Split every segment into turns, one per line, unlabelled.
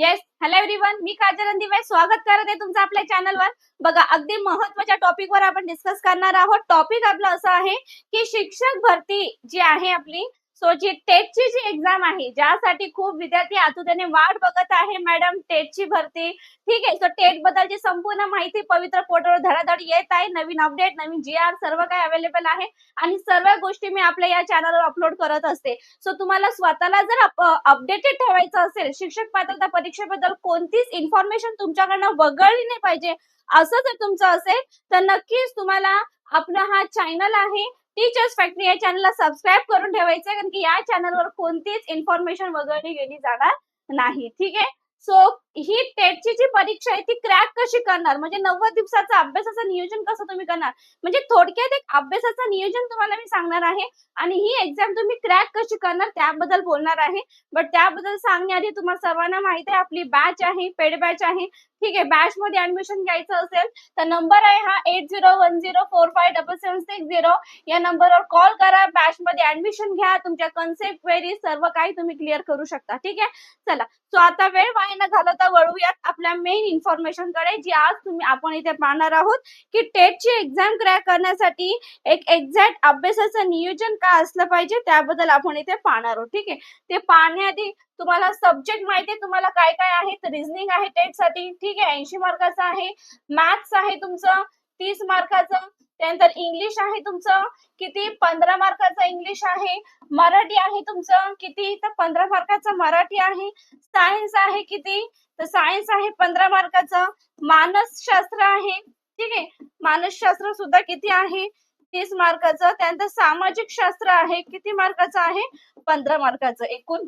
Yes hello everyone मी काजल अंदिवाय स्वागत करत आहे तुमचं आपल्या चॅनलवर बघा अगदी महत्त्वाच्या टॉपिकवर आपण डिस्कस करणार आहोत. टॉपिक आपलं असं आहे की शिक्षक भरती जी आहे आपली सो जी टेटची जी एक्झाम आहे ज्यासाठी खूप विद्यार्थी आतुरतेने वाट बघत आहे मॅडम टेटची भरती. ठीक आहे सो टेट बद्दलची संपूर्ण माहिती पवित्र पोर्टलवर धडाधड येत आहे नवीन अपडेट नवीन जी आर सर्व काही अवेलेबल आहे. आणि सर्व गोष्टी मी आपल्या या चॅनलवर अपलोड करत असते. सो तुम्हाला स्वतःला जर अपडेटेड ठेवायचं असेल शिक्षक पात्रता परीक्षेबद्दल कोणतीच इन्फॉर्मेशन तुमच्याकडनं वगळली नाही पाहिजे असं जर तुमचं असेल तर नक्कीच तुम्हाला आपला हा चॅनल आहे टीचर्स फॅक्टरी या चॅनलला सबस्क्राईब करून ठेवायचं कारण की या चॅनलवर कोणतीच इन्फॉर्मेशन वगैरे गेली जाणार नाही. ठीक? आहे सो ही टेटची जी परीक्षा आहे ती क्रॅक कशी करणार? म्हणजे नव्वद दिवसाचा अभ्यासाचं नियोजन कसं तुम्ही करणार? म्हणजे थोडक्यात एक अभ्यासाचं नियोजन तुम्हाला मी सांगणार आहे आणि ही एक्झाम तुम्ही क्रॅक कशी करणार त्याबद्दल बोलणार आहे. बट त्याबद्दल सांगण्याआधी तुम्हाला सर्वांना माहिती आहे आपली बॅच आहे पेड बॅच आहे. ठीक आहे बॅच मध्ये ऍडमिशन घ्यायचं असेल तर नंबर आहे हा eight zero one zero four five double seven six zero या नंबरवर कॉल करा बॅच मध्ये ऍडमिशन घ्या तुमच्या कन्सेप्ट क्वेरी सर्व काही तुम्ही क्लिअर करू शकता. ठीक आहे? चला. सो आता वेळ वाया न आता वळूयात आपल्या मेन इन्फॉर्मेशनकडे जी आज तुम्ही आपण इथे पाहणार आहोत की टेटची एक्झाम क्रॅक करण्यासाठी एक एक्झॅक्ट अभ्यासाचं नियोजन काय असलं पाहिजे त्याबद्दल आपण इथे पाहणार आहोत. ठीक आहे? ते पाहण्याआधी तुम्हाला सब्जेक्ट माहिती आहे तुम्हाला काय काय आहे रिझनिंग आहे टेटसाठी. ठीक आहे? ऐंशी मार्काचं आहे. मॅथ्स आहे तुमचं. तीस मार्काचं त्यानंतर इंग्लिश आहे तुमचं किती? पंधरा मार्काचं इंग्लिश आहे. मराठी आहे तुमचं किती? तर पंधरा मार्काचं मराठी आहे. सायन्स आहे किती? तर सायन्स आहे पंधरा मार्काचं. मानसशास्त्र आहे. ठीक आहे? मानसशास्त्र सुद्धा किती आहे? तीस मार्काचं. त्यानंतर सामाजिक शास्त्र आहे. किती मार्काचं आहे? पंधरा मार्काचं. एकूण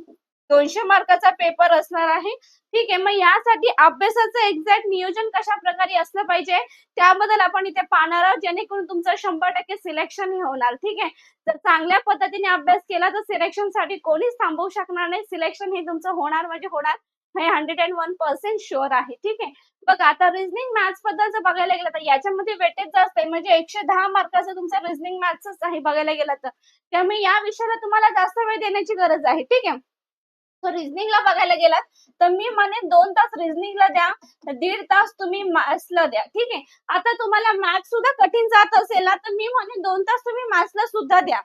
दोनशे मार्काचा पेपर असणार आहे. ठीक आहे मग यासाठी अभ्यासाचं एक्झॅक्ट नियोजन कशा प्रकारे असलं पाहिजे त्याबद्दल आपण इथे पाहणार आहोत. जेणेकरून तुमचं शंभर टक्के सिलेक्शन होणार. ठीक आहे? जर चांगल्या पद्धतीने अभ्यास केला तर सिलेक्शनसाठी कोणीच थांबवू शकणार नाही. सिलेक्शन हे तुमचं होणार म्हणजे होणार. हे hundred and one percent sure आहे. ठीक आहे? बघ आता रिझनिंग मॅथ्सबद्दल जर बघायला गेलं तर याच्यामध्ये वेटेज जास्त आहे. म्हणजे एकशे दहा मार्काचं तुमचं रिझनिंग मॅथ्सच आहे बघायला गेलं तर. त्यामुळे या विषयाला तुम्हाला जास्त वेळ देण्याची गरज आहे. ठीक आहे? रिझनिंगला बघायला गेलात तर मी म्हणे दोन तास रिझनिंगला द्या दीड तास तुम्ही मॅथ्सला द्या. ठीक आहे? आता तुम्हाला मॅथ्स सुद्धा कठीण जात असेल ना तर मी म्हणे दोन तास तुम्ही मॅथ्सला सुद्धा द्या.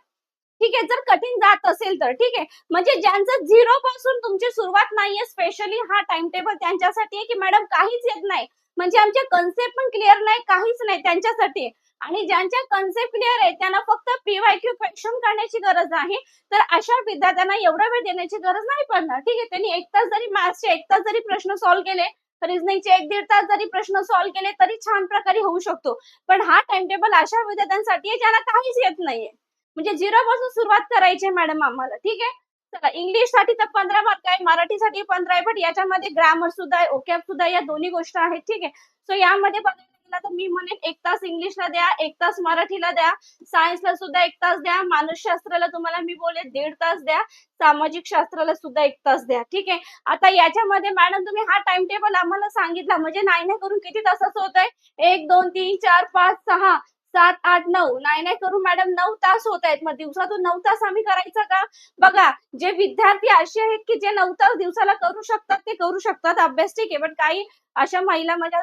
ठीक आहे? जर कठीण जात असेल तर ठीक आहे? म्हणजे ज्यांचं झिरो पासून तुमची सुरुवात नाहीये स्पेशली हा टाइम टेबल त्यांच्यासाठी आहे की मॅडम काहीच येत नाही. म्हणजे आमचे कन्सेप्ट पण क्लिअर नाही काहीच नाही त्यांच्यासाठी. आहे. आणि ज्यांच्या कन्सेप्ट क्लिअर आहे त्यांना फक्त पीवायक्यू क्वेश्चन करण्याची गरज आहे तर अशा विद्यार्थ्यांना एवढा वेळ देण्याची गरज नाही पडणार. ठीक आहे त्यांनी एक तास जरी मॅथ्सचे एक तास जरी प्रश्न सॉल्व्ह केले रिझनिंगचे एक दीड तास जरी प्रश्न सॉल्व्ह केले तरी छान प्रकारे होऊ शकतो. पण हा टाइम टेबल अशा विद्यार्थ्यांसाठी आहे ज्यांना काहीच येत नाहीये. म्हणजे झिरो पासून सुरुवात करायची मॅडम आम्हाला. ठीक आहे? चला इंग्लिशसाठी तर पंधरा मार्क आहे मराठीसाठी पंधरा आहे पण याच्यामध्ये ग्रामर सुद्धा आहे ओकॅप सुद्धा या दोन्ही गोष्ट आहेत. ठीक आहे? सो यामध्ये बघायला तर मी म्हणेन एक तास इंग्लिशला द्या एक तास मराठीला द्या सायन्सला सुद्धा एक तास द्या मानसशास्त्राला तुम्हाला मी बोले दीड तास द्या सामाजिक शास्त्राला सुद्धा एक तास द्या. ठीक आहे? आता याच्यामध्ये मॅडम तुम्ही हा टाइम टेबल आम्हाला सांगितला. म्हणजे नाही नाही करून किती तासाचं होत आहे एक दोन तीन चार पाच सहा सात आठ नऊ. नाही नाही करून मॅडम नऊ तास होत आहेत मग दिवसातून नऊ तास आम्ही करायचं का? बघा जे विद्यार्थी असे आहेत की जे नऊ तास दिवसाला करू शकतात ते करू शकतात. अभ्यास ठीक आहे. पण काही अशा महिला माझ्या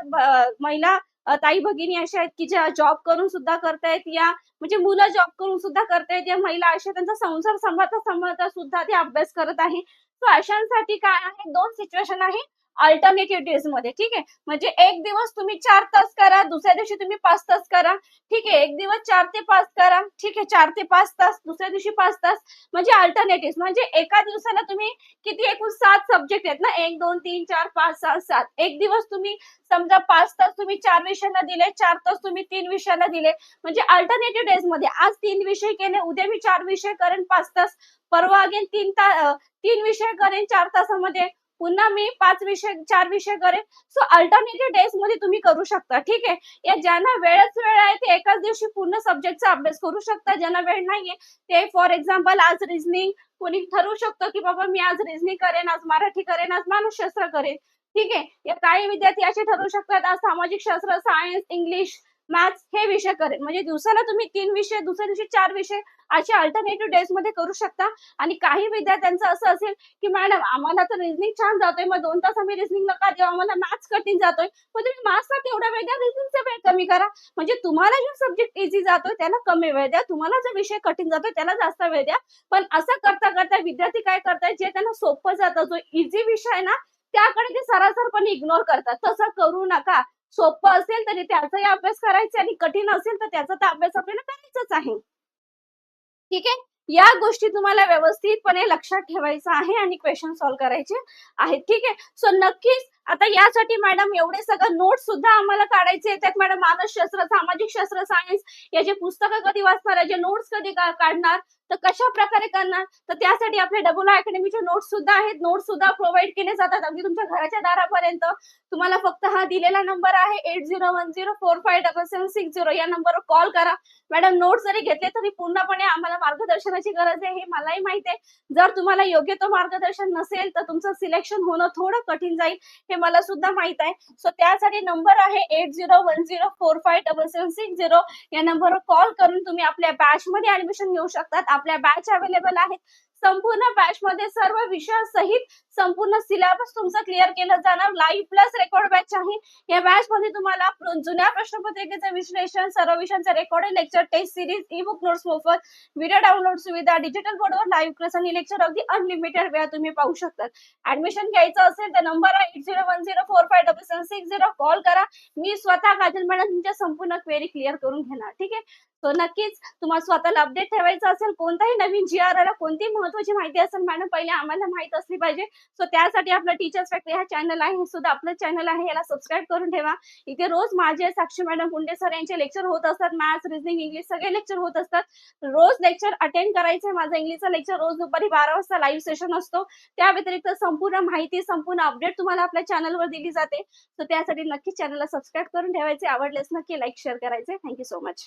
महिला ताई भगिनी अशा आहेत की ज्या जॉब करून सुद्धा करतायत या म्हणजे मुलं जॉब करून सुद्धा करतायत या महिला अशा त्यांचा संसार सांभाळता सांभाळता सुद्धा ते अभ्यास करत आहे. सो अशांसाठी काय आहे? दोन सिच्युएशन आहे. अल्टरनेटिव्ह डेजमध्ये ठीक आहे? म्हणजे एक दिवस तुम्ही चार तास करा दुसऱ्या दिवशी तुम्ही पाच तास करा ठीक आहे? एक दिवस चार ते पाच करा ठीक आहे? चार ते पाच तास दुसऱ्या दिवशी पाच तास म्हणजे अल्टरनेटिव्ह म्हणजे एका दिवसाला तुम्ही किती एकूण सात सब्जेक्ट आहेत ना? एक दोन तीन चार पाच सहा सात. एक दिवस तुम्ही समजा पाच तास तुम्ही चार विषयाला दिले चार तास तुम्ही तीन विषयाला दिले. म्हणजे अल्टरनेटिव्ह डेजमध्ये आज तीन विषय केले उद्या मी चार विषय करेन पाच तास. परवा अगेन तीन तास तीन विषय करेन चार तासामध्ये. पुन्हा मी पाच विषय चार विषय करेन. सो अल्टरनेटिव्ह डेजमध्ये तुम्ही करू शकता ठीक आहे? या ज्यांना वेळच वेळ आहे ते एकाच दिवशी पूर्ण सब्जेक्टचा अभ्यास करू शकता. ज्यांना वेळ नाहीये ते फॉर एक्झाम्पल आज रिझनिंग कोणी ठरवू शकतो की बाबा मी आज रिझनिंग करेन आज मराठी करेन आज मानसशास्त्र करेन. ठीक आहे? या काही विद्यार्थी असे ठरवू शकतात आज सामाजिक शास्त्र सायन्स इंग्लिश मॅथ्स हे विषय करेन. म्हणजे दिवसाला तुम्ही तीन विषय दुसऱ्या दिवशी चार विषय अशा अल्टरनेटिव्ह डेजमध्ये करू शकता. आणि काही विद्यार्थ्यांचं असं असेल की मॅडम आम्हाला तर रिझनिंग छान जातोय. मग दोन तास आम्ही रिझनिंग नका देऊ. आम्हाला मॅथ्स कठीण जातोय. मग तुम्ही मॅथ्सला तेवढा वेळ द्या. रिझनिंगचा वेळ कमी करा. म्हणजे तुम्हाला जो सब्जेक्ट इझी जातोय त्याला कमी वेळ द्या. तुम्हाला जो विषय कठीण जातोय त्याला जास्त वेळ द्या. पण असं करता करता विद्यार्थी काय करताय जे त्यांना सोपं जातं जो इझी विषय ना त्याकडे ते सरासरपणे इग्नोर करतात. तसं करू नका. सोपं असेल तरी त्याचाही अभ्यास करायचा आणि कठीण असेल तर त्याचा तर अभ्यास आपल्याला करायचाच आहे. ठीक आहे? या गोष्टी तुम्हाला व्यवस्थितपणे लक्षात ठेवायचं आहे आणि क्वेश्चन सॉल्व्ह करायचे आहेत. ठीक आहे? सो नक्कीच आता यासाठी मॅडम एवढे सगळं नोट सुद्धा आम्हाला काढायचे त्यात मॅडम मानसशास्त्र सामाजिक शास्त्र सायन्स याचे पुस्तकं कधी वाचणार याचे नोट्स कधी काढणार तर कशा प्रकारे करणार? तर त्यासाठी आपले डबल अकॅडमीचे नोट्स सुद्धा आहेत. नोट्स सुद्धा प्रोव्हाइड केले जातात अगदी तुमच्या घराच्या दारापर्यंत. तुम्हाला फक्त हा दिलेला नंबर आहे eight zero one zero four five double seven six zero या नंबरवर कॉल करा. मॅडम नोट्स जरी घेतले तरी पूर्णपणे आम्हाला मार्गदर्शनाची गरज आहे हे मलाही माहिती आहे. जर तुम्हाला योग्य तो मार्गदर्शन नसेल तर तुमचं सिलेक्शन होणं थोडं कठीण जाईल. हे मला सुद्धा माहीत आहे. सो त्यासाठी नंबर आहे eight zero one zero four five double seven six zero या नंबरवर कॉल करून तुम्ही आपल्या बॅच मध्ये ऍडमिशन घेऊ शकतात. आपल्या बॅच अवेलेबल आहेत. संपूर्ण बॅच मध्ये सर्व विषयासहित संपूर्ण सिलेबस तुमचं क्लिअर केलं जाणार. लाईव्ह प्लस रेकॉर्ड बॅच आहे. या बॅच मध्ये तुम्हाला जुन्या प्रश्नपत्रिकेचं विश्लेषण सर्व विषयांचं recorded lecture test series e book notes मोफत व्हिडिओ डाउनलोड सुविधा डिजिटल बोर्डवर लाईव्ह क्लास आणि लेक्चर अगदी अनलिमिटेड वेळा तुम्ही पाहू शकतात. ऍडमिशन घ्यायचं असेल तर नंबर आहे eight zero one zero four five double seven six zero call करा. मी स्वतः काजल मॅडम तुमच्या संपूर्ण क्वेरी क्लिअर करून घेणार. ठीक आहे? तो नक्कीच तुम्हाला स्वतःला अपडेट ठेवायचं असेल कोणताही नवीन जी आर आला कोणतीही महत्वाची माहिती असेल मॅडम पहिले आम्हाला माहीत असली पाहिजे. सो त्यासाठी आपलं टीचर्स फॅक्टरी हा चॅनल आहे. हे सुद्धा आपलं चॅनल आहे. याला सबस्क्राईब करून ठेवा. इथे रोज माझे साक्षी मॅडम गुंडे सर यांचे लेक्चर होत असतात. मॅथ्स रिजनिंग इंग्लिश सगळे लेक्चर होत असतात. रोज लेक्चर अटेंड करायचं. आहे माझं इंग्लिशचा लेक्चर रोज दुपारी बारा वाजता लाईव्ह सेशन असतो. त्या व्यतिरिक्त संपूर्ण माहिती संपूर्ण अपडेट तुम्हाला आपल्या चॅनलवर दिली जाते. सो त्यासाठी नक्कीच चॅनलला सबस्क्राईब करून ठेवायचे. आवडलेच नक्की लाईक शेअर करायचे. Thank you so much